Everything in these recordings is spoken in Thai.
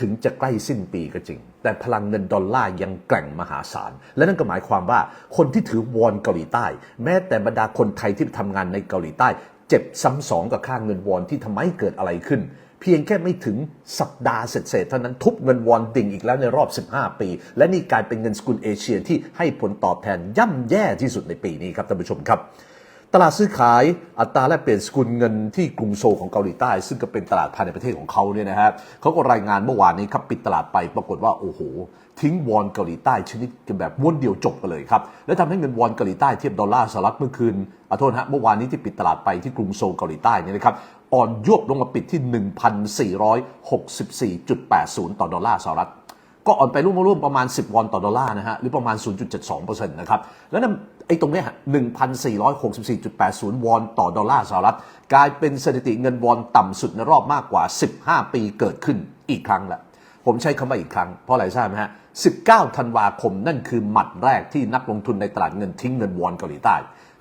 ถึงจะใกล้สิ้นปีก็จริง แต่พลังเงินดอลลาร์ยังแกร่งมหาศาล และนั่นก็หมายความว่าคนที่ถือวอนเกาหลีใต้ แม้แต่บรรดาคนไทยที่ทำงานในเกาหลีใต้ เจ็บซ้ำสองกับค่าเงินวอนที่ทำไมเกิดอะไรขึ้น เพียงแค่ไม่ถึงสัปดาห์เศษเท่านั้นทุบเงินวอนดิ่งอีกแล้วในรอบ 15 ปี และนี่กลายเป็นเงินสกุลเอเชียที่ให้ผลตอบแทนย่ำแย่ที่สุดในปีนี้ครับท่านผู้ชมครับ ตลาดซื้อขายอัตราแลกเปลี่ยนสกุลเงินที่กรุงโซลของเกาหลีใต้ ซึ่งก็เป็นตลาดภายในประเทศของเขาเนี่ยนะฮะเขาก็รายงานเมื่อวานนี้ครับปิดตลาดไปปรากฏว่าโอ้โห ทิ้งวอนเกาหลีใต้ชนิดกันแบบม้วนเดียวจบกันเลยครับและทำให้เงินวอนเกาหลีใต้เทียบดอลลาร์สหรัฐเมื่อคืนขอโทษฮะเมื่อวานนี้ที่ปิดตลาดไปที่กรุงโซลเกาหลีใต้เนี่ยนะครับอ่อนยวบลงมาปิดที่ 1,464.80 ต่อดอลลาร์สหรัฐ ก็อ่อนไปร่วมๆประมาณ 10 วอนต่อดอลลาร์นะฮะหรือประมาณ 0.72%นะครับแล้วนั่นไอ้ตรงเนี้ยฮะ1,464.80 วอนต่อดอลลาร์สหรัฐ กลายเป็นสถิติเงินวอนต่ำสุดในรอบมากกว่า 15 ปีเกิดขึ้นอีกครั้งละผมใช้คำว่าอีกครั้ง เพราะอะไรทราบไหมฮะ 19 ธันวาคมนั่นคือหมัดแรกที่นักลงทุนในตลาดเงินทิ้งเงินวอนเกาหลีใต้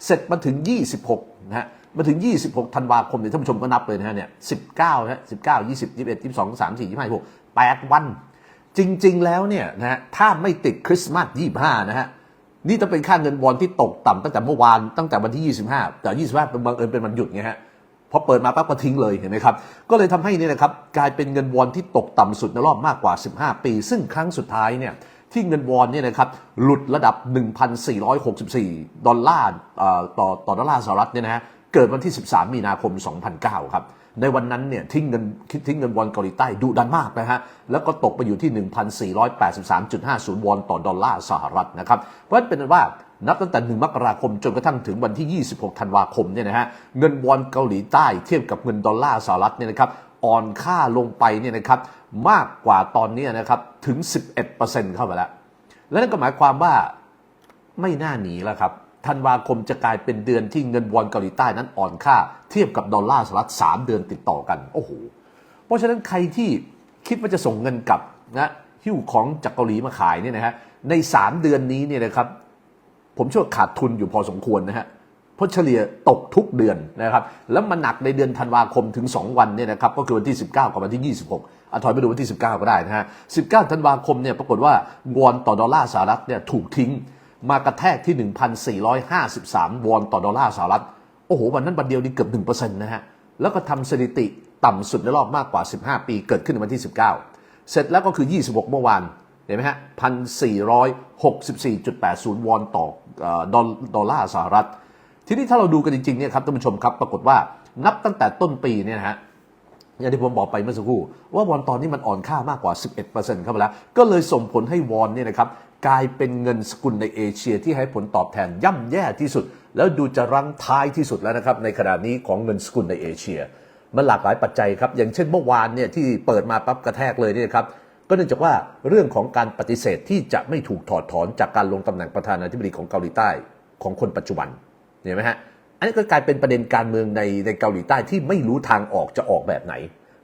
เสร็จมาถึง 26 นะฮะ มาถึง 26 ธันวาคมเนี่ยท่านผู้ชมก็นับเลยนะฮะเนี่ย 19 ฮะ 19 20 21 22 23 24 25 26 8 วัน จริง ๆ แล้วเนี่ยนะฮะถ้าไม่ติดคริสต์มาส25นะฮะนี่ต้องเป็นค่าเงินวอนที่ตกต่ำตั้งแต่เมื่อวานตั้งแต่วันที่ 25 แต่ 25 เป็นบังเอิญเป็นวันหยุดไงฮะพอเปิดมาปั๊บก็ทิ้งเลยเห็นไหมครับ ก็เลยทำให้นี่นะครับกลายเป็นเงินวอนที่ตกต่ำสุดในรอบมากกว่า 15 ปี ซึ่งครั้งสุดท้ายเนี่ยที่เงินวอนเนี่ยนะครับหลุดระดับ 1,464 ดอลลาร์ต่อต่อต่อดอลลาร์สหรัฐเนี่ยนะฮะ เกิดวันที่ 13 มีนาคม 2009 ครับ ในวันนั้นเนี่ยทิ้งเงินทิ้งเงินวอนเกาหลีใต้ดุดันมากนะฮะ แล้วก็ตกไปอยู่ที่ 1,483.50 วอนต่อดอลลาร์สหรัฐนะครับ เพราะฉะนั้นเป็นว่านับตั้งแต่ 1 มกราคมจนกระทั่งถึงวันที่ 26 ธันวาคมเนี่ยนะฮะ เงินวอนเกาหลีใต้เทียบกับเงินดอลลาร์สหรัฐเนี่ยนะครับอ่อนค่าลงไปเนี่ยนะครับมากกว่าตอนนี้นะครับถึง 11%เข้าไปแล้ว และนั่นก็หมายความว่าไม่น่าหนีแล้วครับ ธันวาคมจะกลายเป็นเดือนที่เงินวอนเกาหลีใต้นั้นอ่อนค่า เทียบกับดอลลาร์สหรัฐ3เดือนติดต่อกันโอ้โหเพราะฉะนั้นใครที่คิดว่าจะส่งเงินกลับนะหิ้วของจากเกาหลีมาขายเนี่ยนะฮะใน 3 เดือนนี้เนี่ยนะครับผมเชื่อว่าขาดทุนอยู่พอสมควรนะฮะเพราะเฉลี่ยตกทุกเดือนนะครับ แล้วมันหนักในเดือนธันวาคมถึง 2 วันเนี่ยนะครับ ก็คือวันที่ 19 กับวันที่ 26อะถอยไปดูวันที่ 19 ก็ได้นะฮะ 19 ธันวาคมเนี่ยปรากฏว่าวอนต่อดอลลาร์สหรัฐเนี่ยถูกทิ้ง มากระแทกที่ 1,453 วอนต่อดอลลาร์สหรัฐ โอ้โห วันนั้นวันเดียวนี่เกือบ 1%นะฮะ แล้วก็ทำสถิติต่ำสุดในรอบมากกว่า 15 ปีเกิดขึ้นในวันที่ 19 เสร็จแล้วก็คือ 26 เมื่อวาน เห็นไหมฮะ 1,464.80 วอนต่อเอ่อดอลดอลลาร์สหรัฐ ทีนี้ถ้าเราดูกันจริงๆเนี่ยครับท่านผู้ชมครับ ปรากฏว่านับตั้งแต่ต้นปีเนี่ยนะฮะ อย่างที่ผมบอกไปเมื่อสักครู่ ว่าวอนตอนนี้มันอ่อนค่ามากกว่า 11%เข้าไปแล้ว ก็เลยส่งผลให้วอนเนี่ยนะครับกลายเป็นเงินสกุลในเอเชียที่ให้ผลตอบแทนย่ำแย่ที่สุด แล้วดูจะรั้งท้ายที่สุดแล้วนะครับในขณะนี้ของเงินสกุลในเอเชีย มันหลากหลายปัจจัยครับ อย่างเช่นเมื่อวานเนี่ยที่เปิดมาปั๊บกระแทกเลยเนี่ยครับก็เนื่องจากว่าเรื่องของการปฏิเสธที่จะไม่ถูกถอดถอนจากการลงตำแหน่งประธานาธิบดีของเกาหลีใต้ของคนปัจจุบันเห็นไหมฮะ อันนี้ก็กลายเป็นประเด็นการเมืองในในเกาหลีใต้ที่ไม่รู้ทางออกจะออกแบบไหน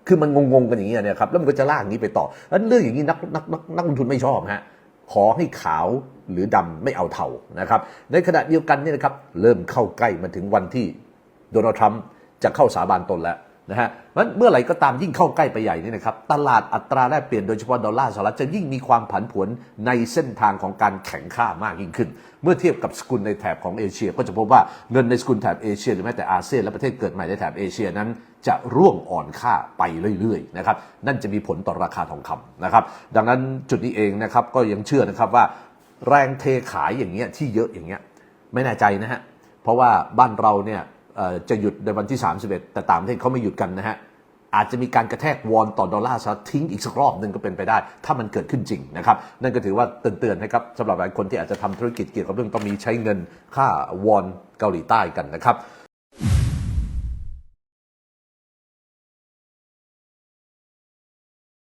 คือมันงงๆกันอย่างนี้ยนะครับแล้วมันก็จะลากอย่างนี้ไปต่อ แล้วเรื่องอย่างนี้นักนักนักนักลงทุนไม่ชอบฮะขอให้ขาวหรือดำไม่เอาเทานะครับ ในขณะเดียวกันเนี่ยนะครับเริ่มเข้าใกล้มาถึงวันที่โดนัลด์ทรัมป์จะเข้าสาบานตนแล้ว นะฮะเพราะฉะนั้นเมื่อไหร่ก็ตามยิ่งเข้าใกล้ไปใหญ่นี่นะครับตลาดอัตราแลกเปลี่ยนโดยเฉพาะดอลลาร์สหรัฐจะยิ่งมีความผันผวนในเส้นทางของการแข่งข้ามากยิ่งขึ้น เมื่อเทียบกับสกุลในแถบของเอเชีย ก็จะพบว่าเงินในสกุลแถบเอเชียหรือแม้แต่อาเซียนและประเทศเกิดใหม่ในแถบเอเชียนั้น จะร่วงอ่อนค่าไปเรื่อยๆนะครับนั่นจะมีผลต่อราคาทองคำนะครับดังนั้นจุดนี้เองนะครับก็ยังเชื่อนะครับว่า แรงเทขายอย่างเงี้ยที่เยอะอย่างเงี้ยไม่แน่ใจนะฮะเพราะว่าบ้านเราเนี่ย จะหยุดในวันที่ 31 แต่ต่างประเทศเขาไม่หยุดกันนะฮะ อาจจะมีการกระแทกวอนต่อดอลลาร์สหรัฐทิ้งอีกสักรอบหนึ่งก็เป็นไปได้ ถ้ามันเกิดขึ้นจริงนะครับ นั่นก็ถือว่าเตือนๆนะครับสำหรับหลายคนที่อาจจะทำธุรกิจเกี่ยวกับเรื่องต้องมีใช้เงินค่าวอนเกาหลีใต้กันนะครับ